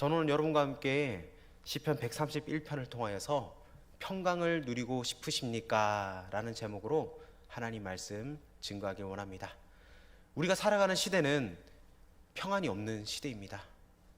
저는 오늘 여러분과 함께 시편 131편을 통하여서 평강을 누리고 싶으십니까? 라는 제목으로 하나님 말씀 증거하길 원합니다. 우리가 살아가는 시대는 평안이 없는 시대입니다.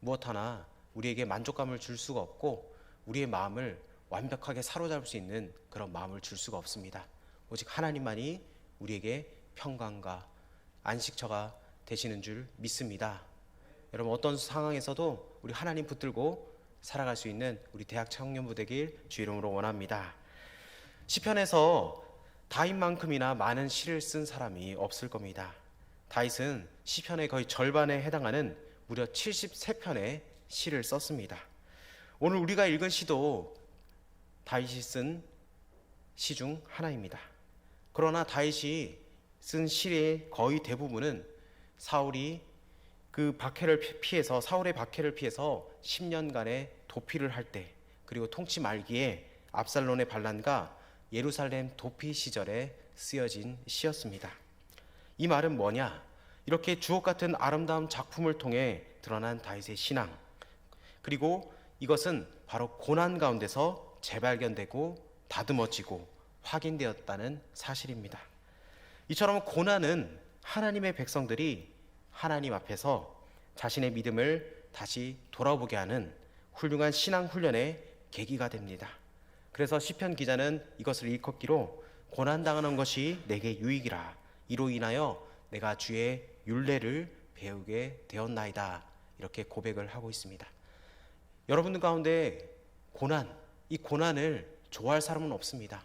무엇 하나 우리에게 만족감을 줄 수가 없고 우리의 마음을 완벽하게 사로잡을 수 있는 그런 마음을 줄 수가 없습니다. 오직 하나님만이 우리에게 평강과 안식처가 되시는 줄 믿습니다. 여러분 어떤 상황에서도 우리 하나님 붙들고 살아갈 수 있는 우리 대학 청년부 되길 주 이름으로 원합니다. 시편에서 다윗만큼이나 많은 시를 쓴 사람이 없을 겁니다. 다윗은 시편의 거의 절반에 해당하는 무려 73편의 시를 썼습니다. 오늘 우리가 읽은 시도 다윗이 쓴 시 중 하나입니다. 그러나 다윗이 쓴 시의 거의 대부분은 사울이 그 박해를 피해서 사울의 박해를 피해서 10년간의 도피를 할 때 그리고 통치 말기에 압살론의 반란과 예루살렘 도피 시절에 쓰여진 시였습니다. 이 말은 뭐냐? 이렇게 주옥 같은 아름다운 작품을 통해 드러난 다윗의 신앙 그리고 이것은 바로 고난 가운데서 재발견되고 다듬어지고 확인되었다는 사실입니다. 이처럼 고난은 하나님의 백성들이 하나님 앞에서 자신의 믿음을 다시 돌아보게 하는 훌륭한 신앙 훈련의 계기가 됩니다. 그래서 시편 기자는 이것을 일컫기로 고난 당하는 것이 내게 유익이라 이로 인하여 내가 주의 율례를 배우게 되었나이다 이렇게 고백을 하고 있습니다. 여러분들 가운데 고난 이 고난을 좋아할 사람은 없습니다.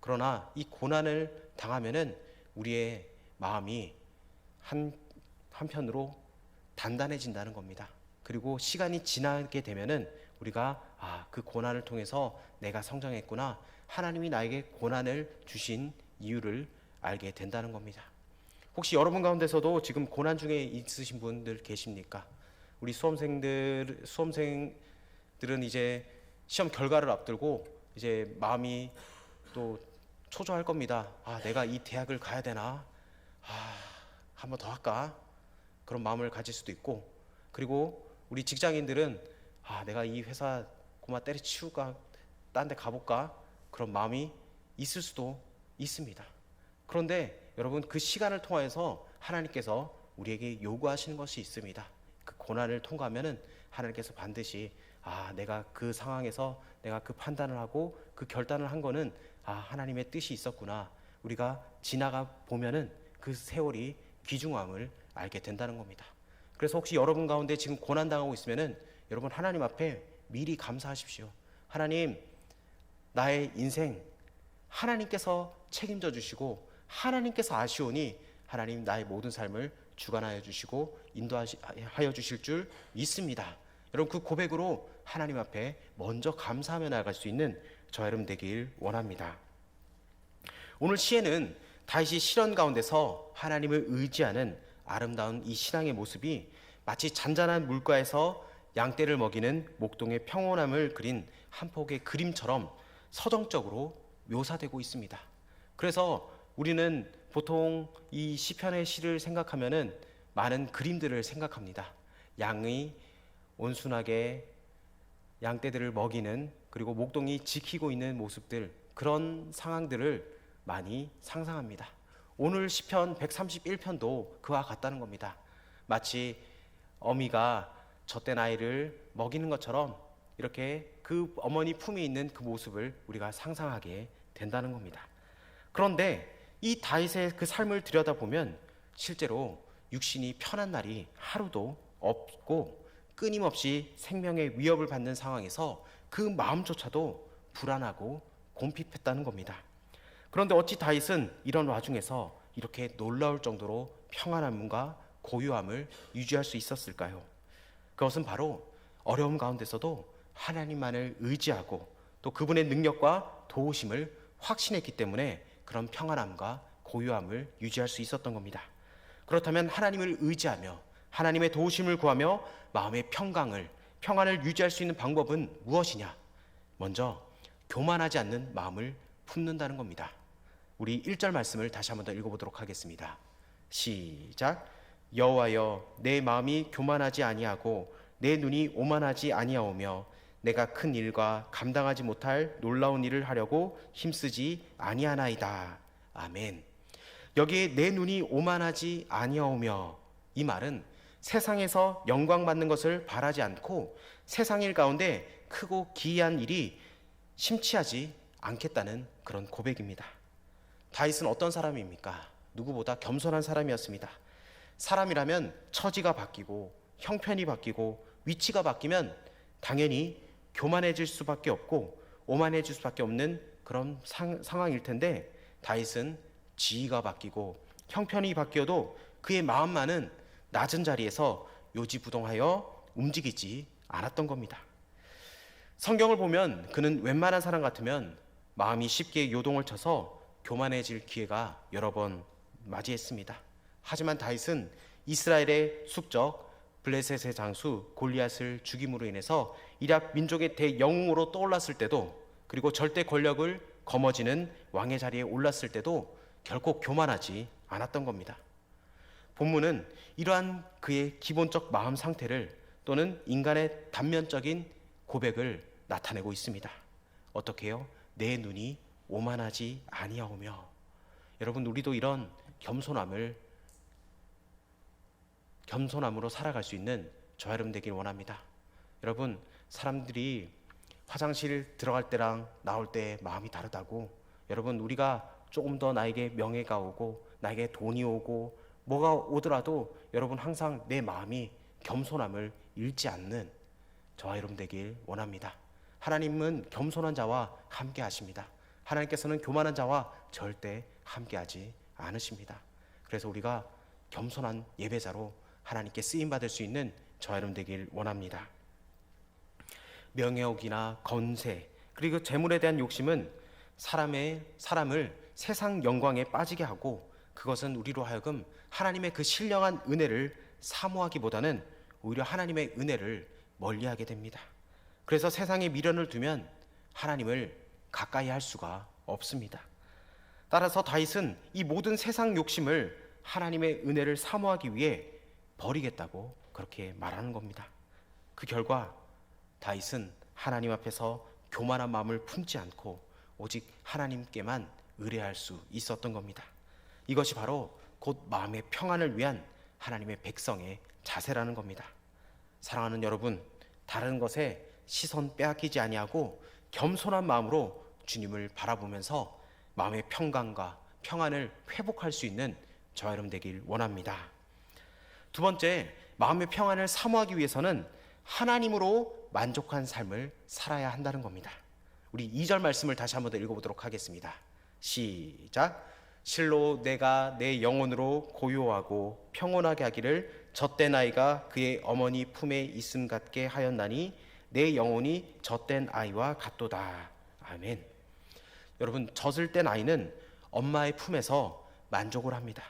그러나 이 고난을 당하면은 우리의 마음이 한 한편으로 단단해진다는 겁니다. 그리고 시간이 지나게 되면은 우리가 아, 그 고난을 통해서 내가 성장했구나. 하나님이 나에게 고난을 주신 이유를 알게 된다는 겁니다. 혹시 여러분 가운데서도 지금 고난 중에 있으신 분들 계십니까? 우리 수험생들 수험생들은 이제 시험 결과를 앞두고 이제 마음이 또 초조할 겁니다. 아, 내가 이 대학을 가야 되나? 아, 한번 더 할까? 그런 마음을 가질 수도 있고, 그리고 우리 직장인들은 아, 내가 이 회사 고마 때려치울까? 딴 데 가볼까? 그런 마음이 있을 수도 있습니다. 그런데 여러분 그 시간을 통해서 하나님께서 우리에게 요구하시는 것이 있습니다. 그 고난을 통과하면은 하나님께서 반드시 아, 내가 그 상황에서 내가 그 판단을 하고 그 결단을 한 거는 아, 하나님의 뜻이 있었구나. 우리가 지나가 보면은 그 세월이 귀중함을 알게 된다는 겁니다. 그래서 혹시 여러분 가운데 지금 고난 당하고 있으면은 여러분 하나님 앞에 미리 감사하십시오. 하나님 나의 인생 하나님께서 책임져 주시고 하나님께서 아시오니 하나님 나의 모든 삶을 주관하여 주시고 인도하여 주실 줄 믿습니다. 여러분 그 고백으로 하나님 앞에 먼저 감사하며 나아갈 수 있는 저 여러분 되길 원합니다. 오늘 시에는 다윗이 시련 가운데서 하나님을 의지하는 아름다운 이 신앙의 모습이 마치 잔잔한 물가에서 양떼를 먹이는 목동의 평온함을 그린 한 폭의 그림처럼 서정적으로 묘사되고 있습니다. 그래서 우리는 보통 이 시편의 시를 생각하면은 많은 그림들을 생각합니다. 양이 온순하게 양떼들을 먹이는 그리고 목동이 지키고 있는 모습들 그런 상황들을 많이 상상합니다. 오늘 시편 131편도 그와 같다는 겁니다. 마치 어미가 젖된 아이를 먹이는 것처럼 이렇게 그 어머니 품에 있는 그 모습을 우리가 상상하게 된다는 겁니다. 그런데 이 다윗의 그 삶을 들여다보면 실제로 육신이 편한 날이 하루도 없고 끊임없이 생명의 위협을 받는 상황에서 그 마음조차도 불안하고 곰핍했다는 겁니다. 그런데 어찌 다윗은 이런 와중에서 이렇게 놀라울 정도로 평안함과 고요함을 유지할 수 있었을까요? 그것은 바로 어려움 가운데서도 하나님만을 의지하고 또 그분의 능력과 도우심을 확신했기 때문에 그런 평안함과 고요함을 유지할 수 있었던 겁니다. 그렇다면 하나님을 의지하며 하나님의 도우심을 구하며 마음의 평강을 평안을 유지할 수 있는 방법은 무엇이냐? 먼저 교만하지 않는 마음을 품는다는 겁니다. 우리 1절 말씀을 다시 한번 더 읽어보도록 하겠습니다. 시작. 여호와여 내 마음이 교만하지 아니하고 내 눈이 오만하지 아니하오며 내가 큰 일과 감당하지 못할 놀라운 일을 하려고 힘쓰지 아니하나이다. 아멘. 여기에 내 눈이 오만하지 아니하오며 이 말은 세상에서 영광 받는 것을 바라지 않고 세상 일 가운데 크고 기이한 일이 심취하지 않겠다는 그런 고백입니다. 다윗은 어떤 사람입니까? 누구보다 겸손한 사람이었습니다. 사람이라면 처지가 바뀌고 형편이 바뀌고 위치가 바뀌면 당연히 교만해질 수밖에 없고 오만해질 수밖에 없는 그런 상, 상황일 텐데 다윗은 지위가 바뀌고 형편이 바뀌어도 그의 마음만은 낮은 자리에서 요지부동하여 움직이지 않았던 겁니다. 성경을 보면 그는 웬만한 사람 같으면 마음이 쉽게 요동을 쳐서 교만해질 기회가 여러 번 맞이했습니다. 하지만 다윗은 이스라엘의 숙적 블레셋의 장수 골리앗을 죽임으로 인해서 이락 민족의 대영웅으로 떠올랐을 때도 그리고 절대 권력을 거머쥐는 왕의 자리에 올랐을 때도 결코 교만하지 않았던 겁니다. 본문은 이러한 그의 기본적 마음 상태를 또는 인간의 단면적인 고백을 나타내고 있습니다. 어떻게요? 내 눈이 오만하지 아니하오며 여러분 우리도 이런 겸손함을 겸손함으로 살아갈 수 있는 저와 여러분 되길 원합니다. 여러분 사람들이 화장실 들어갈 때랑 나올 때 마음이 다르다고 여러분 우리가 조금 더 나에게 명예가 오고 나에게 돈이 오고 뭐가 오더라도 여러분 항상 내 마음이 겸손함을 잃지 않는 저와 여러분 되길 원합니다. 하나님은 겸손한 자와 함께 하십니다. 하나님께서는 교만한 자와 절대 함께 하지 않으십니다. 그래서 우리가 겸손한 예배자로 하나님께 쓰임 받을 수 있는 저와 여러분 되길 원합니다. 명예욕이나 건세 그리고 재물에 대한 욕심은 사람의 사람을 세상 영광에 빠지게 하고 그것은 우리로 하여금 하나님의 그 신령한 은혜를 사모하기보다는 오히려 하나님의 은혜를 멀리하게 됩니다. 그래서 세상에 미련을 두면 하나님을 가까이 할 수가 없습니다. 따라서 다윗은 이 모든 세상 욕심을 하나님의 은혜를 사모하기 위해 버리겠다고 그렇게 말하는 겁니다. 그 결과 다윗은 하나님 앞에서 교만한 마음을 품지 않고 오직 하나님께만 의뢰할 수 있었던 겁니다. 이것이 바로 곧 마음의 평안을 위한 하나님의 백성의 자세라는 겁니다. 사랑하는 여러분, 다른 것에 시선 빼앗기지 아니하고 겸손한 마음으로 주님을 바라보면서 마음의 평강과 평안을 회복할 수 있는 저와 여러분 되길 원합니다. 두 번째, 마음의 평안을 사모하기 위해서는 하나님으로 만족한 삶을 살아야 한다는 겁니다. 우리 2절 말씀을 다시 한번 더 읽어보도록 하겠습니다. 시작. 실로 내가 내 영혼으로 고요하고 평온하게 하기를 젖된 아이가 그의 어머니 품에 있음 같게 하였나니 내 영혼이 젖된 아이와 같도다. 아멘. 여러분, 젖을 땐 아이는 엄마의 품에서 만족을 합니다.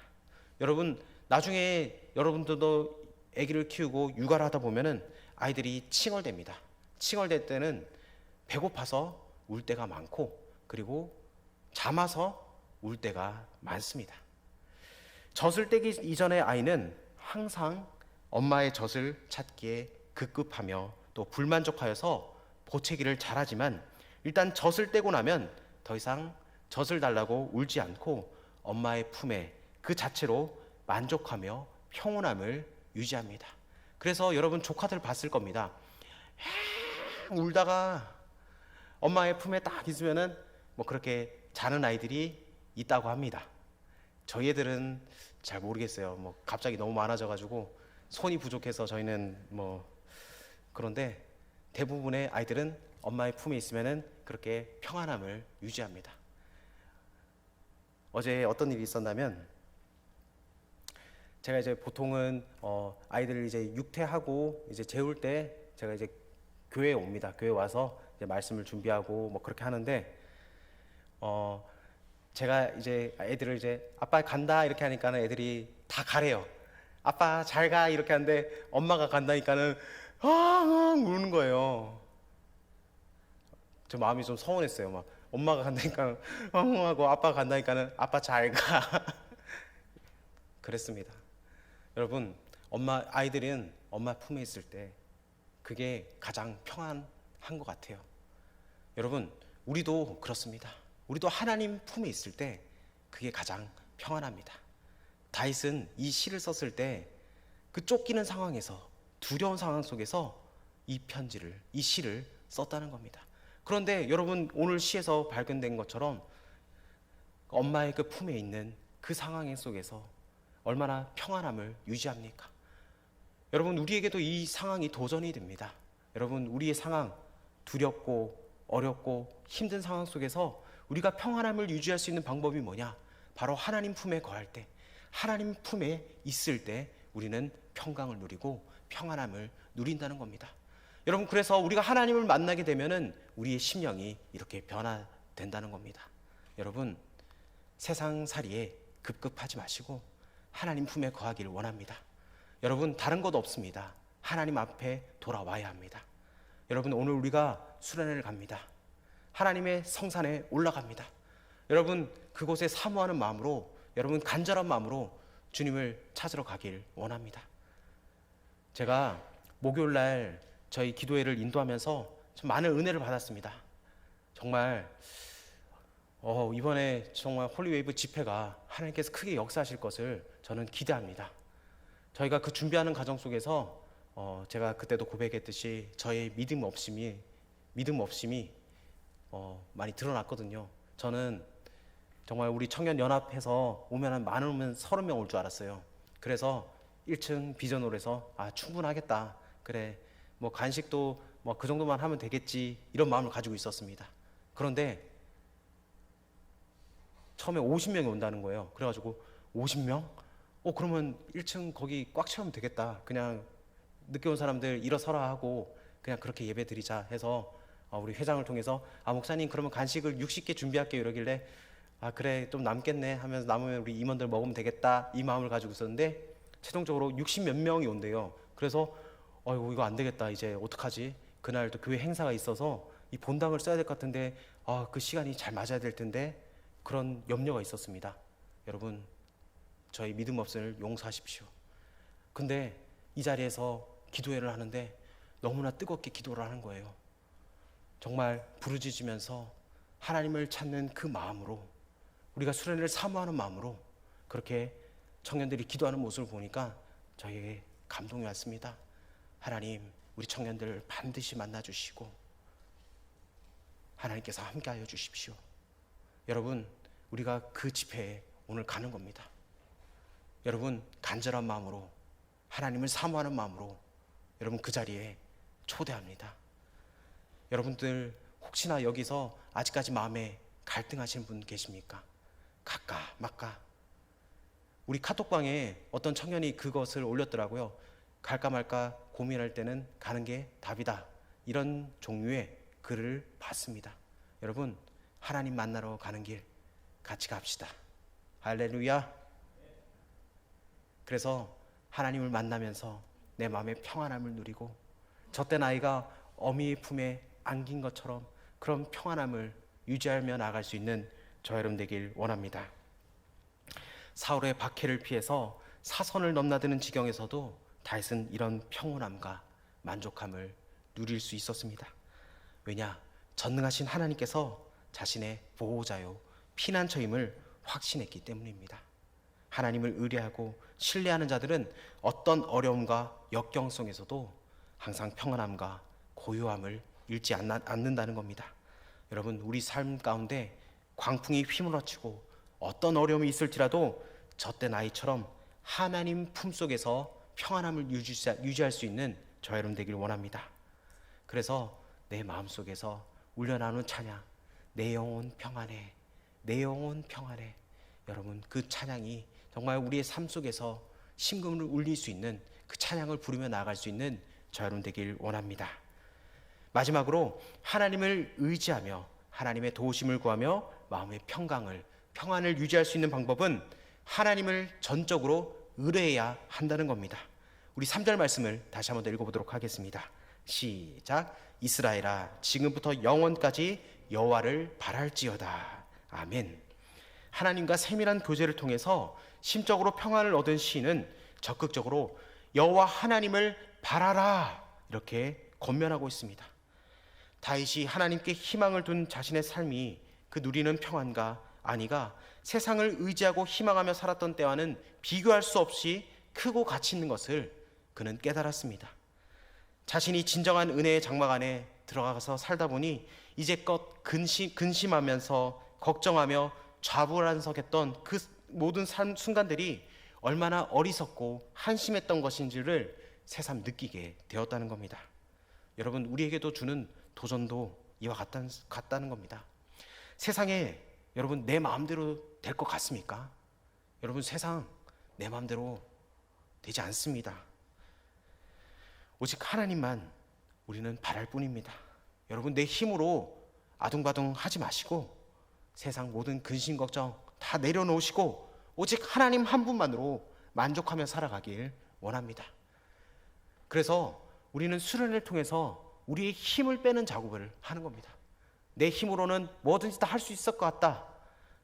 여러분, 나중에 여러분들도 아기를 키우고 육아를 하다 보면은 아이들이 칭얼댑니다. 칭얼댈 때는 배고파서 울 때가 많고 그리고 잠아서 울 때가 많습니다. 젖을 떼기 이전의 아이는 항상 엄마의 젖을 찾기에 급급하며 또 불만족하여서 보채기를 잘하지만 일단 젖을 떼고 나면 더 이상 젖을 달라고 울지 않고 엄마의 품에 그 자체로 만족하며 평온함을 유지합니다. 그래서 여러분 조카들 봤을 겁니다. 울다가 엄마의 품에 딱 있으면은 뭐 그렇게 자는 아이들이 있다고 합니다. 저희 애들은 잘 모르겠어요. 뭐 갑자기 너무 많아져 가지고 손이 부족해서 저희는 뭐 그런데 대부분의 아이들은 엄마의 품에 있으면은 그렇게 평안함을 유지합니다. 어제 어떤 일이 있었냐면 제가 이제 보통은 어 아이들을 이제 육퇴하고 이제 재울 때 제가 이제 교회에 옵니다. 교회 와서 이제 말씀을 준비하고 뭐 그렇게 하는데 어 제가 이제 애들을 이제 아빠 간다 이렇게 하니까는 애들이 다 가래요. 아빠 잘 가 이렇게 하는데 엄마가 간다니까는 아 우는 거예요. 저 마음이 좀 서운했어요. 막 엄마가 간다니까 엉 하고 아빠가 간다니까는 아빠 잘 가. 그랬습니다. 여러분, 엄마 아이들은 엄마 품에 있을 때 그게 가장 평안한 것 같아요. 여러분, 우리도 그렇습니다. 우리도 하나님 품에 있을 때 그게 가장 평안합니다. 다윗은 이 시를 썼을 때 그 쫓기는 상황에서 두려운 상황 속에서 이 편지를 이 시를 썼다는 겁니다. 그런데 여러분 오늘 시에서 발견된 것처럼 엄마의 그 품에 있는 그 상황 속에서 얼마나 평안함을 유지합니까? 여러분 우리에게도 이 상황이 도전이 됩니다. 여러분 우리의 상황 두렵고 어렵고 힘든 상황 속에서 우리가 평안함을 유지할 수 있는 방법이 뭐냐? 바로 하나님 품에 거할 때, 하나님 품에 있을 때 우리는 평강을 누리고 평안함을 누린다는 겁니다. 여러분 그래서 우리가 하나님을 만나게 되면은 우리의 심령이 이렇게 변화된다는 겁니다. 여러분 세상 살이에 급급하지 마시고 하나님 품에 거하기를 원합니다. 여러분 다른 것 없습니다. 하나님 앞에 돌아와야 합니다. 여러분 오늘 우리가 수련회를 갑니다. 하나님의 성산에 올라갑니다. 여러분 그곳에 사모하는 마음으로 여러분 간절한 마음으로 주님을 찾으러 가길 원합니다. 제가 목요일 날 저희 기도회를 인도하면서 좀 많은 은혜를 받았습니다. 정말 어, 이번에 정말 홀리웨이브 집회가 하나님께서 크게 역사하실 것을 저는 기대합니다. 저희가 그 준비하는 과정 속에서 어, 제가 그때도 고백했듯이 저의 믿음 없음이 믿음 없음이 어, 많이 드러났거든요. 저는 정말 우리 청년 연합해서 오면 오면 서른 명 올 줄 알았어요. 그래서 1층 비전홀에서 아 충분하겠다. 그래 뭐 간식도 뭐 그 정도만 하면 되겠지 이런 마음을 가지고 있었습니다. 그런데 처음에 50명이 온다는 거예요. 그래가지고 50명? 어 그러면 1층 거기 꽉 채우면 되겠다. 그냥 늦게 온 사람들 일어서라 하고 그냥 그렇게 예배 드리자 해서 어, 우리 회장을 통해서 아 목사님 그러면 간식을 60개 준비할게요 이러길래 아 그래 좀 남겠네 하면서 남으면 우리 임원들 먹으면 되겠다 이 마음을 가지고 있었는데 최종적으로 60 몇 명이 온대요. 그래서 어이구 이거 안 되겠다 이제 어떡하지? 그날 또 교회 행사가 있어서 이 본당을 써야 될 것 같은데 아 그 시간이 잘 맞아야 될 텐데 그런 염려가 있었습니다. 여러분 저희 믿음 없음을 용서하십시오. 근데 이 자리에서 기도회를 하는데 너무나 뜨겁게 기도를 하는 거예요. 정말 부르짖으면서 하나님을 찾는 그 마음으로 우리가 수련회를 사모하는 마음으로 그렇게 청년들이 기도하는 모습을 보니까 저에게 감동이 왔습니다. 하나님, 우리 청년들 반드시 만나 주시고 하나님께서 함께하여 주십시오. 여러분, 우리가 그 집회에 오늘 가는 겁니다. 여러분, 간절한 마음으로 하나님을 사모하는 마음으로 여러분 그 자리에 초대합니다. 여러분들 혹시나 여기서 아직까지 마음에 갈등하시는 분 계십니까? 갈까 말까? 우리 카톡방에 어떤 청년이 그것을 올렸더라고요. 갈까 말까 고민할 때는 가는 게 답이다. 이런 종류의 글을 봤습니다. 여러분, 하나님 만나러 가는 길 같이 갑시다. 할렐루야. 그래서 하나님을 만나면서 내 마음의 평안함을 누리고 젖된 아이가 어미의 품에 안긴 것처럼 그런 평안함을 유지하며 나아갈 수 있는 저 여러분 되길 원합니다. 사울의 박해를 피해서 사선을 넘나드는 지경에서도 다윗은 이런 평온함과 만족함을 누릴 수 있었습니다. 왜냐? 전능하신 하나님께서 자신의 보호자요 피난처임을 확신했기 때문입니다. 하나님을 의뢰하고 신뢰하는 자들은 어떤 어려움과 역경성에서도 항상 평안함과 고요함을 잃지 않는다는 겁니다. 여러분, 우리 삶 가운데 광풍이 휘몰아치고 어떤 어려움이 있을지라도 젖된 아이처럼 하나님 품속에서 평안함을 유지, 유지할 수 있는 저 여러분 되길 원합니다. 그래서 내 마음속에서 울려나오는 찬양, 내 영혼 평안해, 내 영혼 평안해. 여러분, 그 찬양이 정말 우리의 삶 속에서 심금을 울릴 수 있는 그 찬양을 부르며 나아갈 수 있는 저 여러분 되길 원합니다. 마지막으로 하나님을 의지하며 하나님의 도우심을 구하며 마음의 평강을 평안을 유지할 수 있는 방법은 하나님을 전적으로 의뢰해야 한다는 겁니다. 우리 3절 말씀을 다시 한번 더 읽어보도록 하겠습니다. 시작. 이스라엘아 지금부터 영원까지 여호와를 바랄지어다. 아멘. 하나님과 세밀한 교제를 통해서 심적으로 평안을 얻은 시인은 적극적으로 여호와 하나님을 바라라 이렇게 권면하고 있습니다. 다윗이 하나님께 희망을 둔 자신의 삶이 그 누리는 평안과 안위가 세상을 의지하고 희망하며 살았던 때와는 비교할 수 없이 크고 가치 있는 것을 그는 깨달았습니다. 자신이 진정한 은혜의 장막 안에 들어가서 살다 보니 이제껏 근심, 근심하면서 걱정하며 좌불안석했던 그 모든 삶 순간들이 얼마나 어리석고 한심했던 것인지를 새삼 느끼게 되었다는 겁니다. 여러분 우리에게도 주는 도전도 이와 같다는, 같다는 겁니다. 세상에 여러분 내 마음대로 될 것 같습니까? 여러분 세상 내 마음대로 되지 않습니다. 오직 하나님만 우리는 바랄 뿐입니다. 여러분 내 힘으로 아둥바둥 하지 마시고 세상 모든 근심 걱정 다 내려놓으시고 오직 하나님 한 분만으로 만족하며 살아가길 원합니다. 그래서 우리는 수련을 통해서 우리의 힘을 빼는 작업을 하는 겁니다. 내 힘으로는 뭐든지 다 할 수 있을 것 같다.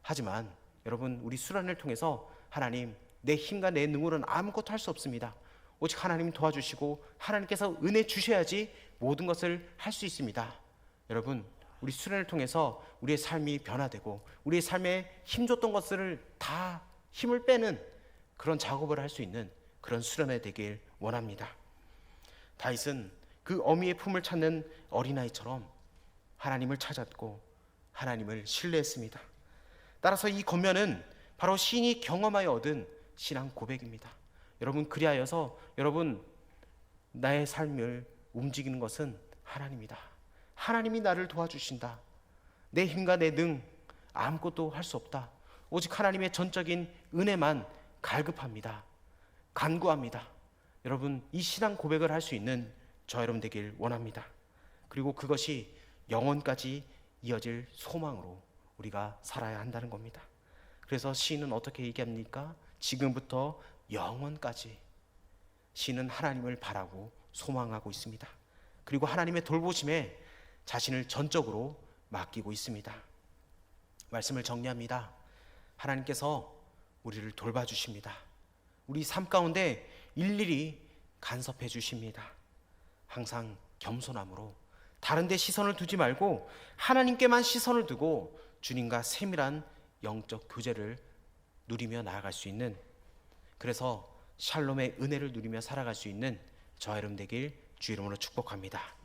하지만 여러분 우리 수련을 통해서 하나님 내 힘과 내 능으로는 아무것도 할 수 없습니다. 오직 하나님 도와주시고 하나님께서 은혜 주셔야지 모든 것을 할 수 있습니다. 여러분 우리 수련을 통해서 우리의 삶이 변화되고 우리의 삶에 힘줬던 것들을 다 힘을 빼는 그런 작업을 할 수 있는 그런 수련회 되길 원합니다. 다윗은 그 어미의 품을 찾는 어린아이처럼 하나님을 찾았고 하나님을 신뢰했습니다. 따라서 이 권면은 바로 신이 경험하여 얻은 신앙 고백입니다. 여러분 그리하여서 여러분 나의 삶을 움직이는 것은 하나님이다. 하나님이 나를 도와주신다. 내 힘과 내 능 아무것도 할 수 없다. 오직 하나님의 전적인 은혜만 갈급합니다. 간구합니다. 여러분 이 신앙 고백을 할 수 있는 저 여러분 되길 원합니다. 그리고 그것이 영원까지 이어질 소망으로 우리가 살아야 한다는 겁니다. 그래서 시인은 어떻게 얘기합니까? 지금부터 영원까지 시는 하나님을 바라고 소망하고 있습니다. 그리고 하나님의 돌보심에 자신을 전적으로 맡기고 있습니다. 말씀을 정리합니다. 하나님께서 우리를 돌봐주십니다. 우리 삶 가운데 일일이 간섭해 주십니다. 항상 겸손함으로 다른 데 시선을 두지 말고 하나님께만 시선을 두고 주님과 세밀한 영적 교제를 누리며 나아갈 수 있는 그래서 샬롬의 은혜를 누리며 살아갈 수 있는 저 여러분 되길 주 이름으로 축복합니다.